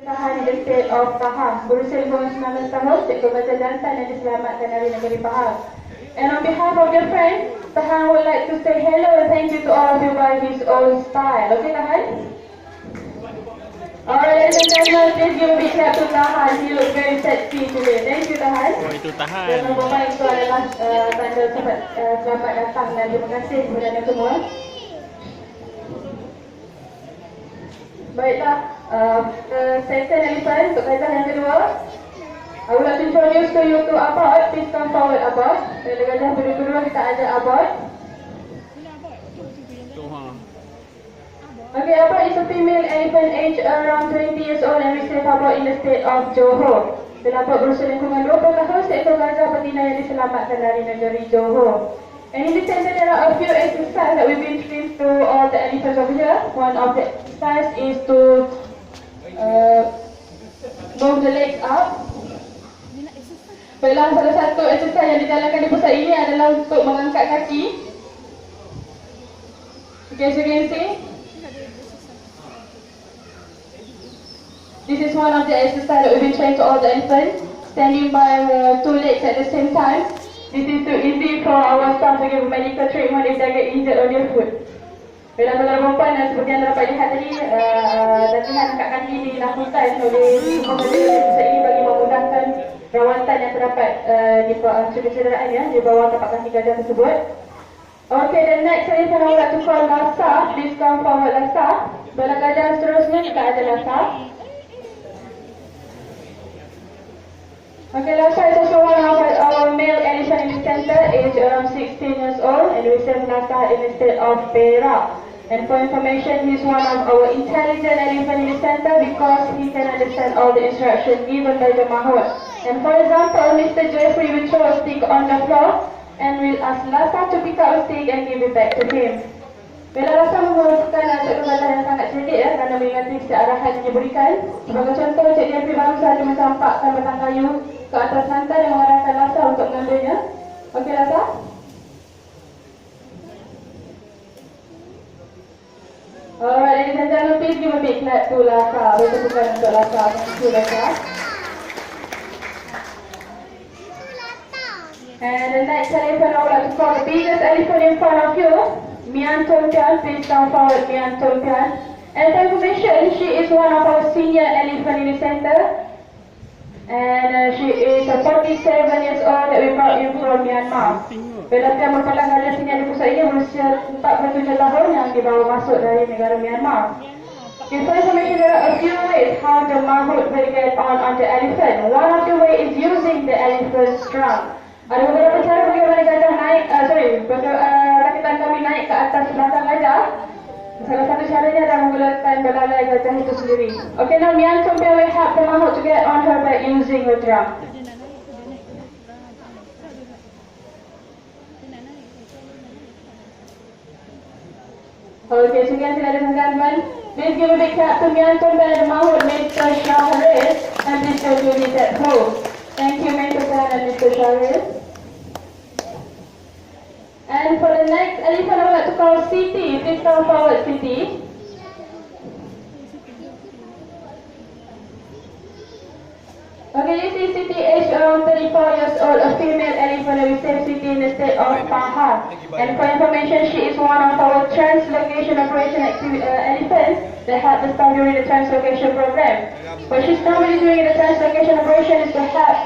Tahan di state of Pahang. Berusia 19 tahun, Cikgu Baca Jantan yang diselamatkan dari negeri Pahang. And on behalf of your friend, Tahan would like to say hello and thank you to all of you by his own style. Okay, Tahan? Alright, ladies and gentlemen, please give a big clap to Tahan. He looks very sexy today. Thank you, Tahan. Oh itu Dan tahan. membawa itu adalah uh, tanda selamat, uh, selamat datang dan terima kasih kepada anda semua. Baiklah, uh, uh, second elephant untuk kaedah yang kedua. I would like to introduce to you to Abad. Please come forward, Abad. Dari kaedah kedua kita ada ha. Okay, Abad is a female elephant aged around 20 years old and recently Abad in the state of Johor. Dan Abad berusia lingkungan 20 tahun seekor gajah betina yang diselamatkan dari negeri Johor. And in this center there are a few exercises that we've been trained to all the elephants over here. One of the exercise is to uh, move the legs up. Baiklah, salah satu exercise yang dijalankan di pusat ini adalah untuk mengangkat kaki. Okay, as you can see, This is one of the exercises that we've been trained to all the elephants, standing by uh, two legs at the same time. This is too easy for our staff to give medical treatment if they get injured on their foot. Bila saudara perempuan dan seperti yang dapat lihat tadi, uh, latihan angkat kaki dilakukan oleh pemerintah ini bagi memudahkan rawatan yang terdapat uh, di bawah cedera-cederaan ya, di bawah tapak kaki gajah tersebut. Okay, the next I would like to call Lasa. Please come forward Lasa. Bila gajah seterusnya kita ada Lasa. Okay, Lasa is also one of our, our male elephant in the center, age around 16 years old, and we send Lasa in the state of Perak. And for information, he's one of our intelligent elephant in the center because he can understand all the instructions given by the Mahot. And for example, Mr. Jeffrey will throw a stick on the floor and will ask Lasa to pick up a stick and give it back to him. Bila rasa merupakan anak gajah yang sangat cerdik ya kerana mengingati setiap arahan yang diberikan. Sebagai contoh, Cik Jeffrey baru sahaja mencampakkan batang kayu ke atas lantai dan mengarahkan Lasa untuk mengambilnya. Okey Lasa? Alright, ladies and gentlemen, please give a big clap to Lasa. Bertepukan untuk Lasa. Thank you, Lasa. And the next elephant I would like to call the biggest elephant in front of you, Mian Tongpian. Please come forward, Mian Tongpian. And for information, she is one of our senior elephant in the center. And uh, she is uh, 47 years old that we brought in from Myanmar. Bila dia merupakan gajah senior di pusat ini berusia 47 tahun yang dibawa masuk dari negara Myanmar. There are a few ways how the Mahmud will get on on the elephant. One of the way is using the elephant's trunk. Ada beberapa cara bagaimana gajah naik, uh, sorry, bagaimana uh, rakitan kami naik ke atas belakang gajah. Salah satu caranya adalah menggunakan belalai gajah itu sendiri. Okay, now Mian Tumpia will help the Mahmud to get on her back using her drum. Okay, so again, ladies and gentlemen, please give a big clap to Mian Tumpia and the Mahmud, Mr. Shahriz, and Mr. Julie at pose. Thank you, Mr. Pan and Mr. Shahriz. And for the next elephant, I would like to call Siti. Okay, this is age around 34 years old, a female elephant that we save Siti in the state of Pahang. And for information, she is one of our translocation operation activi- uh, elephants that help the staff during the translocation program. What she's normally doing in the translocation operation is to help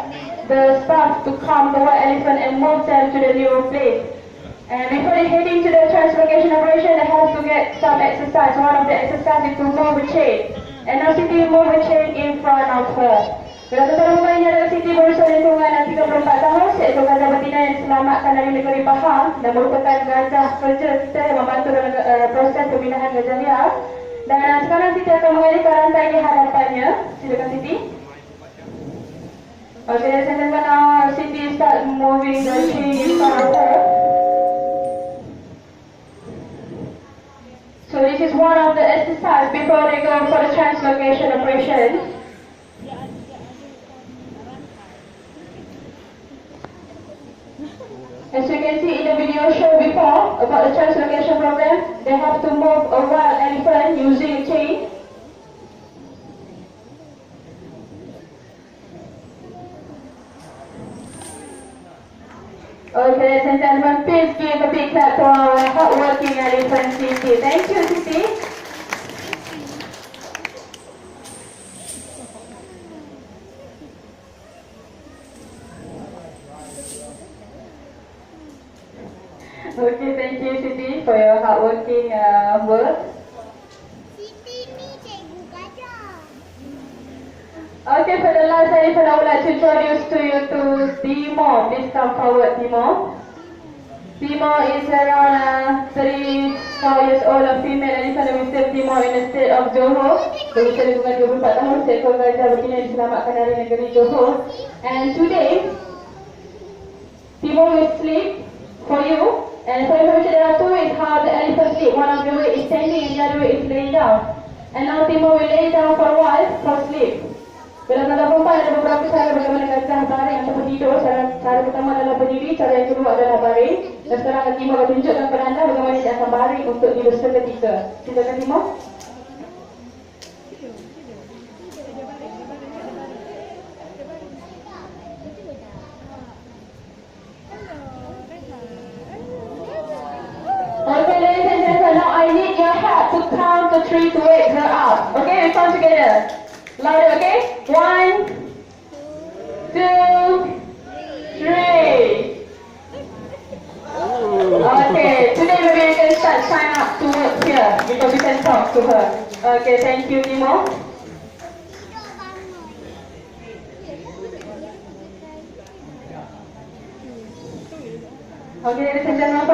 the staff to calm the white elephant and move them to the new place. And before they heading to the translocation operation, they have to get some exercise. One of the exercises is to move a chain. And now Siti move a chain in front of her. Tuan rumah ini adalah Siti berusia lingkungan 34 tahun, seekor gajah betina yang diselamatkan dari negeri Pahang dan merupakan gajah kerja kita yang membantu dalam uh, proses pemindahan gajah liar. Dan uh, sekarang Siti akan mengalihkan rantai di hadapannya. Silakan Siti. Okay, ladies and gentlemen, now Siti start moving of her. So this is one of the exercise before they go for the translocation operation. As you can see in the video show before about the translocation problem, they have to move a wild elephant using a chain. Okay, ladies and gentlemen, please give a big clap for our hardworking elephant. Okay, thank you, Siti, for your hardworking uh, work. Siti ni cikgu gajah. Okay, for the last elephant, I would like to introduce to you to Timo. Please come forward, Timo. Timo is around uh, 3, 4 years old, a female elephant that we save Timo in the state of Johor. Berusia lingkungan 24 tahun, seekor gajah betina diselamatkan dari negeri Johor. And today, Timo will sleep for you. And information, there are two ways how the elephant sleep. One of the way is standing and the other way is laying down. And now Timo will lay down for a while for sleep. Dalam tanda perempuan ada beberapa cara bagaimana gajah baring ataupun tidur. Cara, cara pertama adalah berdiri, cara yang kedua adalah baring. Dan sekarang Timo akan tunjukkan kepada anda bagaimana dia akan baring untuk tidur seketika. Silakan Timo. To wake her up. Okay, we count together. Louder, okay? One, two, three. Okay, today maybe you can start sign up to work here because you can talk to her. Okay, thank you, bangun. Okay, ladies and gentlemen.